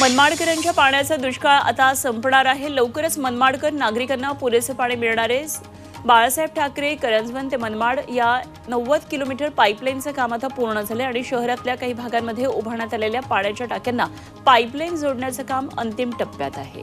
मनमाडकरांच्या पाण्याचा दुष्काळ आता संपणार आहे. लवकरच मनमाडकर नागरिकांना पुरेसे पाणी मिळणार. आहे बाळासाहेब ठाकरे करंजवन ते मनमाड या नव्वद किलोमीटर पाईपलाईनचं काम आता पूर्ण झालं आणि शहरातल्या काही भागांमध्ये उभारण्यात आलेल्या पाण्याच्या टाक्यांना पाईपलाईन जोडण्याचं काम अंतिम टप्प्यात आहे.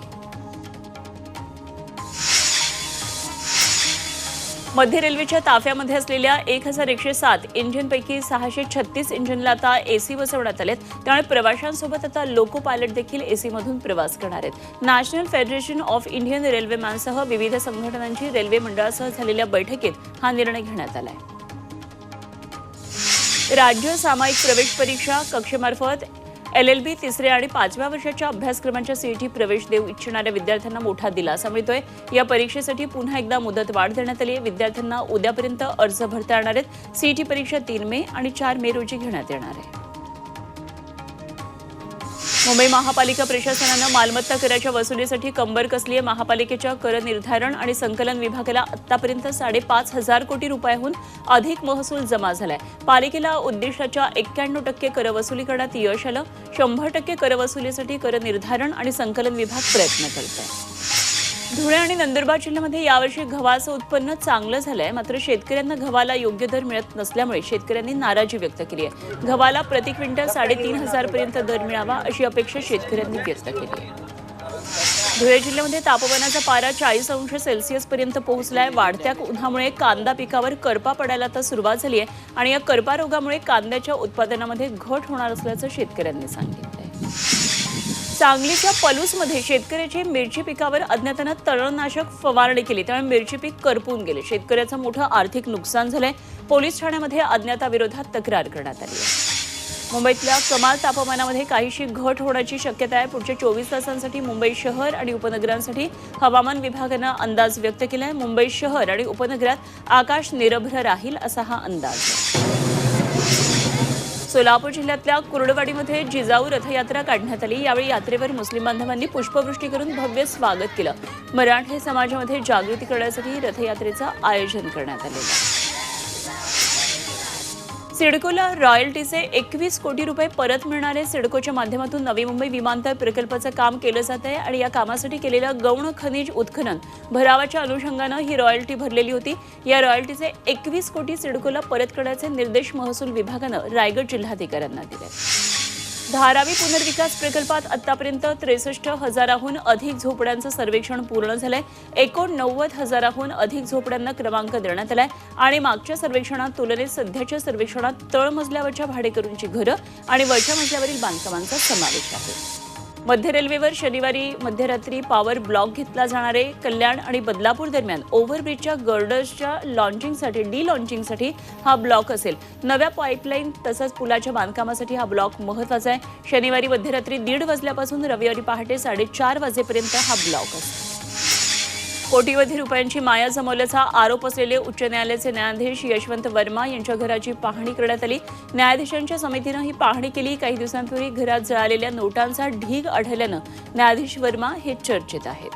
मध्य रेल्वेच्या ताफ्यामध्ये असलेल्या एक हजार एकशे सात इंजिनपैकी सहाशे छत्तीस इंजिनला आता एसी बसवण्यात आलेत. त्यामुळे प्रवाशांसोबत आता लोको पायलट देखील एसी मधून प्रवास करणार आहेत. नॅशनल फेडरेशन ऑफ इंडियन रेल्वेमॅनसह विविध संघटनांची रेल्वे मंडळासह झालेल्या बैठकीत हा निर्णय घेण्यात आलाय. राज्य सामायिक प्रवेश परीक्षा कक्षेमार्फत एल एल बी तिसऱ्या आणि पाचव्या वर्षाच्या अभ्यासक्रमांच्या सीईटी प्रवेश देऊ इच्छिणाऱ्या विद्यार्थ्यांना मोठा दिलासा मिळतोय. या परीक्षेसाठी पुन्हा एकदा मुदत वाढ देण्यात आली आहे. विद्यार्थ्यांना उद्यापर्यंत अर्ज भरता येणार आहेत. सीईटी परीक्षा तीन मे आणि चार मे रोजी घेण्यात येणार आहे. मुंबई महापालिका प्रशासनानं मालमत्ता कराच्या वसुलीसाठी कंबर कसली आहे महापालिकेच्या कर निर्धारण आणि संकलन विभागाला आतापर्यंत साडेपाच हजार कोटी रुपयाहून अधिक महसूल जमा झालाय. पालिकेला उद्दिष्टाच्या एक्क्याण्णव टक्के कर वसुली करण्यात यश आलं. शंभर टक्के कर वसुलीसाठी कर निर्धारण आणि संकलन विभाग प्रयत्न करत आहे धुळे आणि नंदुरबार जिल्ह्यामध्ये यावर्षी गव्हाचं उत्पन्न चांगलं झालंय. मात्र शेतकऱ्यांना गव्हाला योग्य दर मिळत नसल्यामुळे शेतकऱ्यांनी नाराजी व्यक्त केली आहे. गव्हाला प्रति क्विंटल साडेतीन हजारपर्यंत दर मिळावा अशी अपेक्षा शेतकऱ्यांनी व्यक्त केली आहे. धुळे जिल्ह्यामध्ये तापमानाचा पारा चाळीस अंश सेल्सिअस पर्यंत पोहोचलाय. वाढत्या उन्हामुळे कांदा पिकावर करपा पडायला आता सुरुवात झाली आहे आणि या करपा रोगामुळे कांद्याच्या उत्पादनामध्ये घट होणार असल्याचं शेतकऱ्यांनी सांगितलं सांगलीच्या पलूसमध्ये शेतकऱ्याची मिरची पिकावर अज्ञातानं तणनाशक फवारणी केली. त्यामुळे मिरची पीक करपून गेले. शेतकऱ्याचं मोठं आर्थिक नुकसान झालंय. पोलीस ठाण्यामध्ये अज्ञाताविरोधात तक्रार करण्यात आली आहे. मुंबईतल्या कमाल तापमानामध्ये काहीशी घट होण्याची शक्यता आहे. पुढच्या चोवीस तासांसाठी मुंबई शहर आणि उपनगरांसाठी हवामान विभागानं अंदाज व्यक्त केलाय. मुंबई शहर आणि उपनगरात आकाश निरभ्र राहील असा हा अंदाज आहे. सोलापूर जिल्ह्यातल्या कुर्डवाडीमध्ये जिजाऊ रथयात्रा काढण्यात आली यावेळी यात्रेवर मुस्लिम बांधवांनी पुष्पवृष्टी करून भव्य स्वागत केलं मराठे समाजामध्ये जागृती करण्यासाठी रथयात्रेचं आयोजन करण्यात आलेलं आहे. सिडकोला रॉयल्टीचे एकवीस कोटी रुपये परत मिळणारे सिडकोच्या माध्यमातून नवी मुंबई विमानतळ प्रकल्पाचं काम केलं जात आहे आणि या कामासाठी केलेलं गौण खनिज उत्खनन भरावाच्या अनुषंगानं ही रॉयल्टी भरलेली होती. या रॉयल्टीचे एकवीस कोटी सिडकोला परत करण्याचे निर्देश महसूल विभागानं रायगड जिल्हाधिकाऱ्यांना दिले. धारावी पुनर्विकास प्रकल्पात आतापर्यंत त्रेसष्ट हजाराहून अधिक झोपड्यांचं सर्वेक्षण पूर्ण झालंय. एकोणनव्वद हजाराहून अधिक झोपड्यांना क्रमांक देण्यात आलाय. आणि मागच्या सर्वेक्षणात तुलनेत सध्याच्या सर्वेक्षणात तळमजल्यावरच्या भाडेकरूंची घरं आणि वरच्या मजल्यावरील बांधकामांचा समावेश आहे. मध्य रेल्वेवर शनिवारी मध्यरात्री पॉवर ब्लॉक घेतला जाणार आहे. कल्याण आणि बदलापूर दरम्यान ओव्हरब्रिजच्या गर्डर्सच्या लॉन्चिंगसाठी डी लॉन्चिंगसाठी हा ब्लॉक असेल. नव्या पाईपलाईन तसंच पुलाच्या बांधकामासाठी हा ब्लॉक महत्त्वाचा आहे. शनिवारी मध्यरात्री दीड वाजल्यापासून रविवारी पहाटे साडेचार वाजेपर्यंत हा ब्लॉक असेल. कोटीवधी रुपयांची माया जमवल्याचा आरोप असलेले उच्च न्यायालयाचे न्यायाधीश यशवंत वर्मा यांच्या घराची पाहणी करण्यात आली. न्यायाधीशांच्या समितीनं ही पाहणी केली. काही दिवसांपूर्वी घरात जळालेल्या नोटांचा ढीग आढळल्यानं न्यायाधीश वर्मा हे चर्चेत आहेत.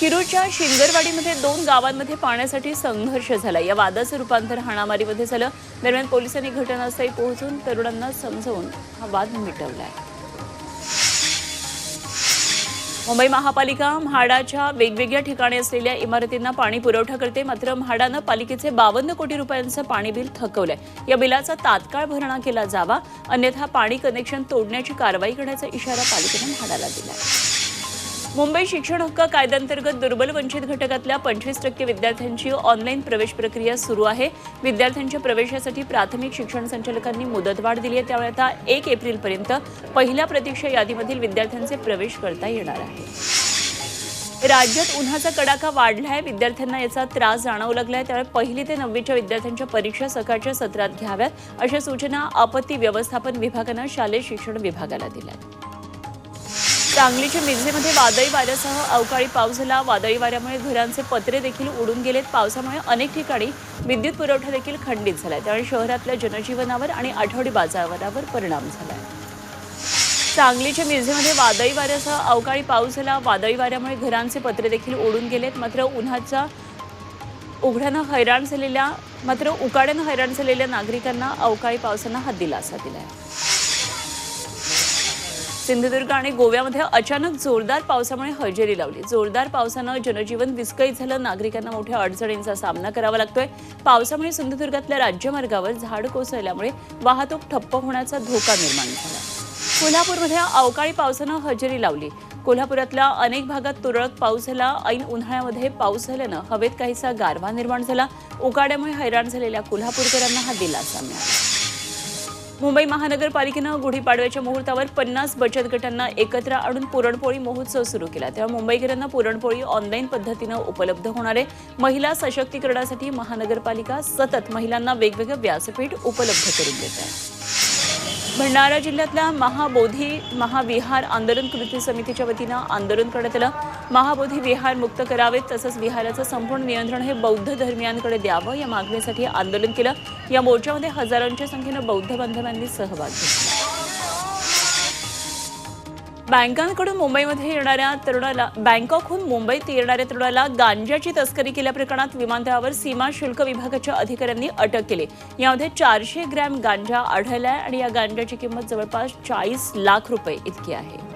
शिरूरच्या शिंगरवाडीमध्ये दोन गावांमध्ये पाण्यासाठी संघर्ष झाला. या वादाचं रूपांतर हाणामारीमध्ये झालं. दरम्यान पोलिसांनी घटनास्थळी पोहोचून तरुणांना समजावून हा वाद मिटवलाय मुंबई महापालिका म्हाडाच्या वेगवेगळ्या ठिकाणी असलेल्या इमारतींना पाणी पुरवठा करते. मात्र म्हाडानं पालिकेचे बावन्न कोटी रुपयांचं पाणी बिल थकवलंय. या बिलाचा तात्काळ भरणा केला जावा. अन्यथा पाणी कनेक्शन तोडण्याची कारवाई करण्याचा इशारा पालिकेनं म्हाडाला दिला मुंबई शिक्षण हक्क कायद्यांतर्गत दुर्बल वंचित घटकातल्या पंचवीस टक्के विद्यार्थ्यांची ऑनलाईन प्रवेश प्रक्रिया सुरू आहे. विद्यार्थ्यांच्या प्रवेशासाठी प्राथमिक शिक्षण संचालकांनी मुदतवाढ दिली आहे. त्यामुळे आता एक एप्रिलपर्यंत पहिल्या प्रतीक्षा यादीमधील विद्यार्थ्यांचे प्रवेश करता येणार आहे. राज्यात उन्हाचा कडाका वाढलाय. विद्यार्थ्यांना याचा त्रास जाणवू लागलाय. त्यामुळे पहिली ते नववीच्या विद्यार्थ्यांच्या परीक्षा सकाळच्या सत्रात घ्याव्यात अशा सूचना आपत्ती व्यवस्थापन विभागानं शालेय शिक्षण विभागाला दिल्या सांगलीच्या मिरजेमध्ये वादळी वाऱ्यासह अवकाळी पाऊस झाला. वादळी वाऱ्यामुळे घरांचे पत्रे देखील उडून गेलेत. पावसामुळे अनेक ठिकाणी विद्युत पुरवठा देखील खंडित झाला त्यामुळे शहरातल्या जनजीवनावर आणि आठवडी बाजारावर परिणाम झाला सांगलीच्या मिरजेमध्ये वादळी वाऱ्यासह अवकाळी पाऊस झाला. वादळी वाऱ्यामुळे घरांचे पत्रे देखील ओढून गेलेत. मात्र उन्हाचा उघड्यानं हैराण झालेल्या मात्र उकाड्यानं हैराण झालेल्या नागरिकांना अवकाळी पावसानं हा दिलासा दिला आहे सिंधुदुर्ग आणि गोव्यामध्ये अचानक जोरदार पावसामुळे हजेरी लावली. जोरदार पावसानं जनजीवन विस्कळीत झालं. नागरिकांना मोठ्या अडचणींचा सामना करावा लागतोय. पावसामुळे सिंधुदुर्गातल्या राज्यमार्गावर झाड कोसळल्यामुळे वाहतूक ठप्प होण्याचा धोका निर्माण झाला. कोल्हापूरमध्ये अवकाळी पावसानं हजेरी लावली. कोल्हापुरातल्या अनेक भागात तुरळक पाऊस झाला. ऐन उन्हाळ्यामध्ये पाऊस झाल्यानं हवेत काहीसा गारवा निर्माण झाला. उकाड्यामुळे हैराण झालेल्या कोल्हापूरकरांना हा दिलासा मिळाला. मुंबई महानगरपालिकेनं गुढीपाडव्याच्या मुहूर्तावर पन्नास बचत गटांना एकत्र आणून पुरणपोळी महोत्सव सुरू केला. तेव्हा मुंबईकरांना पुरणपोळी ऑनलाईन पद्धतीनं उपलब्ध होणार आहे. महिला सशक्तीकरणासाठी महानगरपालिका सतत महिलांना वेगवेगळं व्यासपीठ उपलब्ध करून देत आहे. भंडारा जिल्ह्यातल्या महाबोधी महाविहार आंदोलन कृती समितीच्या वतीनं आंदोलन करण्यात आलं. महाबोधी विहार मुक्त करावेत तसंच विहाराचं संपूर्ण नियंत्रण हे बौद्ध धर्मियांकडे द्यावं या मागणीसाठी आंदोलन केलं. या मोर्चामध्ये हजारांच्या संख्येनं बौद्ध बांधवांनी सहभाग घेतला. बँकांकडून मुंबईमध्ये येणाऱ्या तरुणाला बँकॉकहून मुंबईत येणाऱ्या तरुणाला गांजाची तस्करी केल्याप्रकरणात विमानतळावर सीमा शुल्क विभागाच्या अधिकाऱ्यांनी अटक केली. यामध्ये चारशे ग्रॅम गांजा आढळलाय आणि या गांजाची किंमत जवळपास चाळीस लाख रुपये इतकी आहे.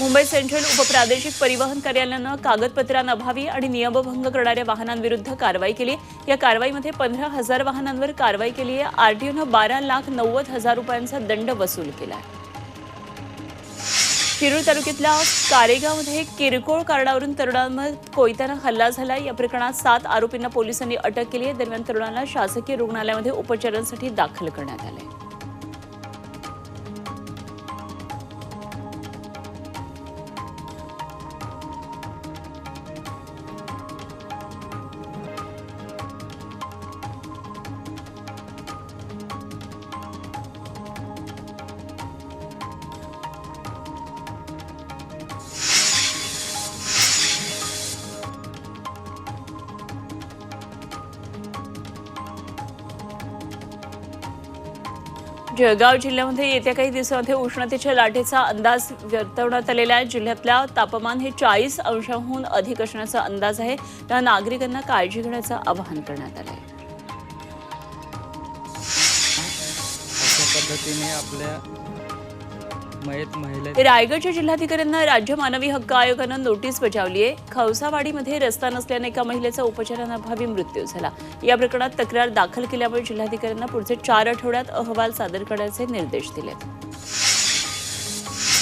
मुंबई सेंट्रल उपप्रादेशिक परिवहन कार्यालयानं कागदपत्रांअभावी आणि नियमभंग करणाऱ्या वाहनांविरुद्ध कारवाई केली. या कारवाईमध्ये पंधरा हजार वाहनांवर कारवाई केली आहे. आरटीओनं बारा लाख नव्वद हजार रुपयांचा दंड वसूल केला आहे. शिरूर तालुक्यातल्या कारेगावमध्ये किरकोळ कारणावरून तरुणांवर कोयत्यानं हल्ला झाला या प्रकरणात सात आरोपींना पोलिसांनी अटक केली आहे. दरम्यान तरुणांना शासकीय रुग्णालयामध्ये उपचारांसाठी दाखल करण्यात आले जळगाव जिल्ह्यामध्ये येत्या काही दिवसांमध्ये उष्णतेच्या लाटेचा अंदाज वर्तवण्यात आलेला आहे. जिल्ह्यातल्या तापमान हे चाळीस अंशांहून अधिक असण्याचा अंदाज आहे. त्या नागरिकांना काळजी घेण्याचं आवाहन करण्यात आलं आहे अशा पद्धतीने आपल्या रायगडच्या जिल्हाधिकाऱ्यांना राज्य मानवी हक्क आयोगानं नोटीस बजावली आहे. खवसावाडीमध्ये रस्ता नसल्याने एका महिलेचा उपचारांअभावी मृत्यू झाला. या प्रकरणात तक्रार दाखल केल्यामुळे जिल्हाधिकाऱ्यांना पुढचे चार आठवड्यात अहवाल सादर करण्याचे निर्देश दिले.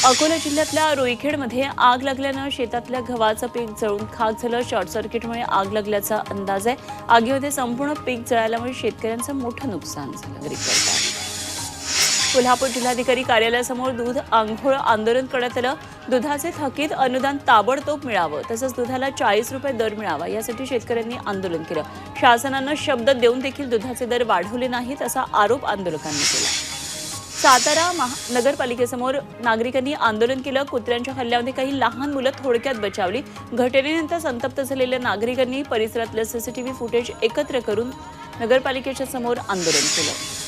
अकोला जिल्ह्यातल्या रोईखेडमध्ये आग लागल्यानं शेतातल्या गव्हाचं पीक जळून खाक झालं. शॉर्ट सर्किटमुळे आग लागल्याचा अंदाज आहे. आगीमध्ये संपूर्ण पीक जळाल्यामुळे शेतकऱ्यांचं मोठं नुकसान झालं. कोल्हापूर जिल्हाधिकारी कार्यालयासमोर दूध आंघोळ आंदोलन करण्यात आलं. दुधाचे थकीत अनुदान ताबडतोब मिळावं तसंच दुधाला चाळीस रुपये दर मिळावा यासाठी शेतकऱ्यांनी आंदोलन केलं. शासनानं शब्द देऊन देखील दुधाचे दर वाढवले नाहीत असा आरोप आंदोलकांनी केला. सातारा महा नगरपालिकेसमोर नागरिकांनी आंदोलन केलं. कुत्र्यांच्या हल्ल्यामध्ये काही लहान मुलं थोडक्यात बचावली. घटनेनंतर संतप्त झालेल्या नागरिकांनी परिसरातलं सीसीटीव्ही फुटेज एकत्र करून नगरपालिकेच्या समोर आंदोलन केलं.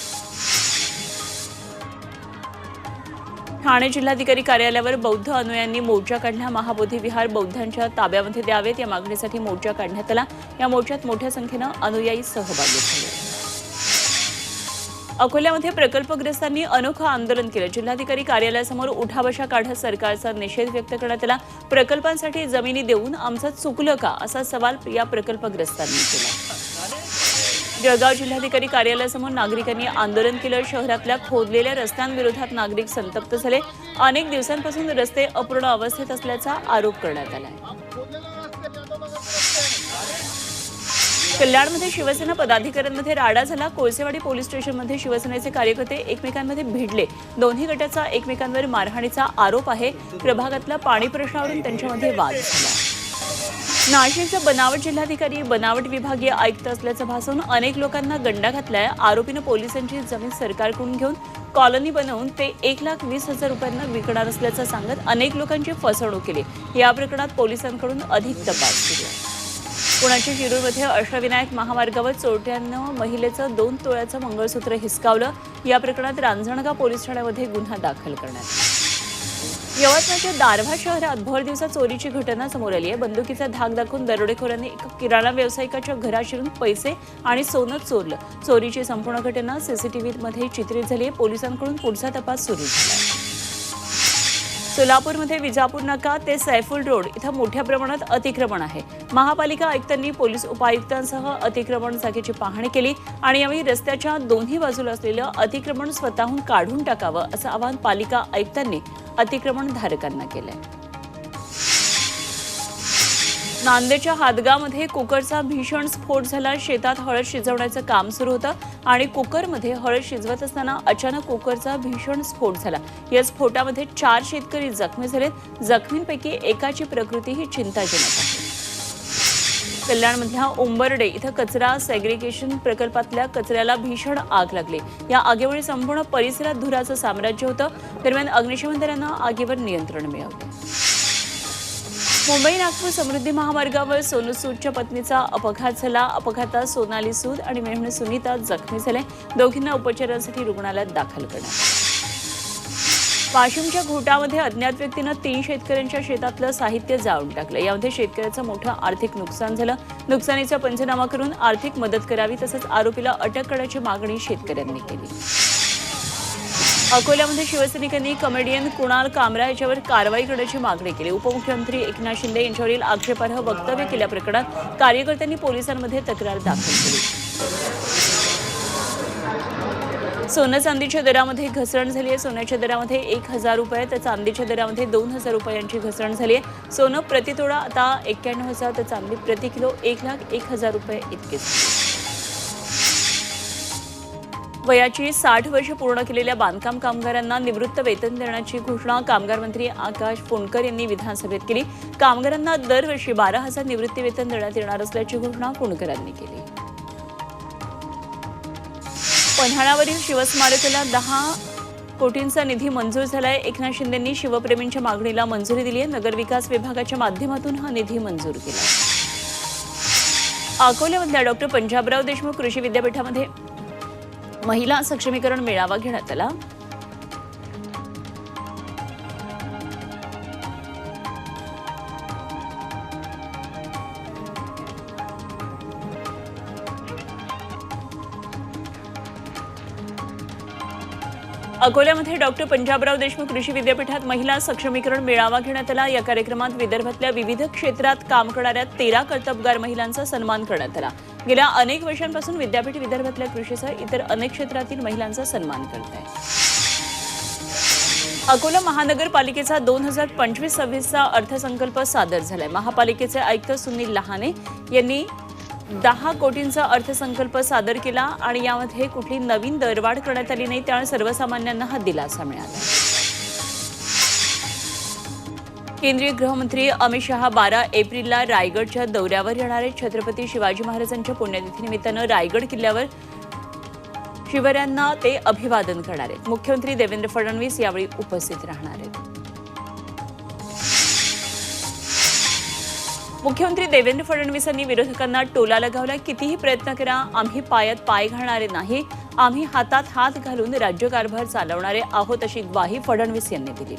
ठाणे जिल्हाधिकारी कार्यालयावर बौद्ध अनुयायांनी मोर्चा काढला. महाबोधी विहार बौद्धांच्या ताब्यामध्ये द्यावेत. या मागणीसाठी मोर्चा काढण्यात आला. या मोर्चात मोठ्या संख्येनं अनुयायी सहभागी झाले. अकोल्यामध्ये प्रकल्पग्रस्तांनी अनोखं आंदोलन केलं. जिल्हाधिकारी कार्यालयासमोर उठाबशा काढत सरकारचा निषेध व्यक्त करण्यात आला. प्रकल्पांसाठी जमिनी देऊन आमचं चुकलं का? असा सवाल या प्रकल्पग्रस्तांनी केला. जळगाव जिल्हाधिकारी कार्यालयासमोर नागरिकांनी आंदोलन केलं. शहरातल्या खोदलेल्या रस्त्यांविरोधात नागरिक संतप्त झाले. अनेक दिवसांपासून रस्ते अपूर्ण अवस्थेत असल्याचा आरोप करण्यात आला कल्याणमध्ये शिवसेना पदाधिकाऱ्यांमध्ये राडा झाला. कोळसेवाडी पोलीस स्टेशनमध्ये शिवसेनेचे कार्यकर्ते एकमेकांमध्ये भिडले. दोन्ही गटाचा एकमेकांवर मारहाणीचा आरोप आहे. प्रभागातला पाणी प्रश्नावरून त्यांच्यामध्ये वाद झाला. नाशिकच्या बनावट जिल्हाधिकारी बनावट विभागीय आयुक्त असल्याचं भासून अनेक लोकांना गंडा घातलाय. आरोपीनं पोलिसांची जमीन सरकारकडून घेऊन कॉलनी बनवून ते एक लाख वीस हजार रुपयांना विकणार असल्याचं सांगत अनेक लोकांची फसवणूक केली. या प्रकरणात पोलिसांकडून अधिक तपास सुरू आहे. पुण्याच्या शिरूरमध्ये अष्टविनायक महामार्गावर चोरट्यानं महिलेचं दोन तोळ्याचं मंगळसूत्र हिसकावलं. या प्रकरणात रांजणगाव पोलीस ठाण्यामध्ये गुन्हा दाखल करण्यात आला. यवतमाळच्या दारव्हा शहरात भर दिवसा चोरीची घटना समोर आली आहे. बंदुकीचा धाक दाखवून दरोडेखोरांनी एका किराणा व्यावसायिकाच्या घरात शिरून पैसे आणि सोनं चोरलं. चोरीची संपूर्ण घटना सीसीटीव्हीमध्ये चित्रित झाली आहे. पोलिसांकडून पुढचा तपास सुरू झाला सोलापूरमध्ये विजापूर नाका ते सैफुल रोड इथं मोठ्या प्रमाणात अतिक्रमण आहे. महापालिका आयुक्तांनी पोलीस उपायुक्तांसह अतिक्रमण जागेची पाहणी केली आणि यावेळी रस्त्याच्या दोन्ही बाजूला असलेलं अतिक्रमण स्वतःहून काढून टाकावं असं आवाहन पालिका आयुक्तांनी अतिक्रमणधारकांना आहे नांदेडच्या हादगामध्ये कुकरचा भीषण स्फोट झाला. शेतात हळद शिजवण्याचं काम सुरू होतं आणि कुकरमध्ये हळद शिजवत असताना अचानक कुकरचा भीषण स्फोट झाला. या स्फोटामध्ये चार शेतकरी जखमी झालेत. जखमींपैकी एकाची प्रकृती ही चिंताजनक आहे. कल्याणमधल्या उंबरडे इथं कचरा सेग्रिगेशन प्रकल्पातल्या कचऱ्याला भीषण आग लागली. या आगीमुळे संपूर्ण परिसरात धुराचं साम्राज्य होतं. दरम्यान अग्निशमन दलानं आगीवर नियंत्रण मिळवलं. मुंबई नागपूर समृद्धी महामार्गावर सोनू सूदच्या पत्नीचा अपघात झाला. अपघातात सोनाली सूद आणि मेहुणी सुनीता जखमी झाले. दोघींना उपचारासाठी रुग्णालयात दाखल करण्यात वाशिमच्या घोटामध्ये अज्ञात व्यक्तीनं तीन शेतकऱ्यांच्या शेतातलं साहित्य जाळून टाकलं. यामध्ये शेतकऱ्याचं मोठं आर्थिक नुकसान झालं. नुकसानीचा पंचनामा करून आर्थिक मदत करावी तसंच आरोपीला अटक करण्याची मागणी शेतकऱ्यांनी केली. अकोल्यामध्ये शिवसैनिकांनी कमेडियन कुणाल कामरा याच्यावर कारवाई करण्याची मागणी केली. उपमुख्यमंत्री एकनाथ शिंदे यांच्यावरील आक्षेपार्ह वक्तव्य केल्याप्रकरणात कार्यकर्त्यांनी पोलिसांमध्ये तक्रार दाखल केली. सोनं चांदीच्या दरामध्ये घसरण झाली आहे. सोन्याच्या दरामध्ये एक हजार रुपये तर चांदीच्या दरामध्ये दोन हजार रुपयांची घसरण झाली आहे. सोनं प्रतितोडा आता एक्क्याण्णव हजार तर चांदी प्रति किलो एक लाख एक हजार रुपये इतकेच वयाची साठ वर्ष पूर्ण केलेल्या बांधकाम कामगारांना निवृत्त वेतन देण्याची घोषणा कामगार मंत्री आकाश फोंडकर यांनी विधानसभेत केली. कामगारांना दरवर्षी बारा हजार निवृत्ती वेतन देण्यात येणार असल्याची घोषणा फोंडकरांनी केली. पन्हाळावरील शिवस्मारकाला दहा कोटींचा निधी मंजूर झालाय. एकनाथ शिंदेंनी शिवप्रेमींच्या मागणीला मंजुरी दिली आहे नगरविकास विभागाच्या माध्यमातून हा निधी मंजूर केला. अकोल्यामधल्या डॉक्टर पंजाबराव देशमुख कृषी विद्यापीठामध्ये महिला सक्षमीकरण मेळावा घेण्यात आला. अकोल्यामध्ये डॉक्टर पंजाबराव देशमुख कृषी विद्यापीठात महिला सक्षमीकरण मेळावा घेण्यात आला. या कार्यक्रमात विदर्भातल्या विविध क्षेत्रात काम करणाऱ्या तेरा कर्तबगार महिलांचा सन्मान करण्यात आला. गेल्या अनेक वर्षांपासून विद्यापीठ विदर्भातल्या कृषीसह इतर अनेक क्षेत्रातील महिलांचा सन्मान करत आहे अकोला महानगरपालिकेचा दोन हजार पंचवीस सव्वीसचा अर्थसंकल्प सादर झालाय. महापालिकेचे आयुक्त सुनील लहाने यांनी दहा कोटींचा अर्थसंकल्प सादर केला आणि यामध्ये कुठली नवीन दरवाढ करण्यात आली नाही त्यामुळे सर्वसामान्यांना हा दिलासा मिळाला. केंद्रीय गृहमंत्री अमित शहा बारा एप्रिलला रायगडच्या दौऱ्यावर येणारे छत्रपती शिवाजी महाराजांच्या पुण्यतिथीनिमित्तानं रायगड किल्ल्यावर शिवऱ्यांना ते अभिवादन करणार आहेत. मुख्यमंत्री देवेंद्र फडणवीस यावेळी उपस्थित राहणार आहेत. मुख्यमंत्री देवेंद्र फडणवीसांनी विरोधकांना टोला लगावला. कितीही प्रयत्न करा आम्ही पायात पाय घालणारे नाही. आम्ही हातात हात घालून राज्यकारभार चालवणारे आहोत अशी ग्वाही फडणवीस यांनी दिली.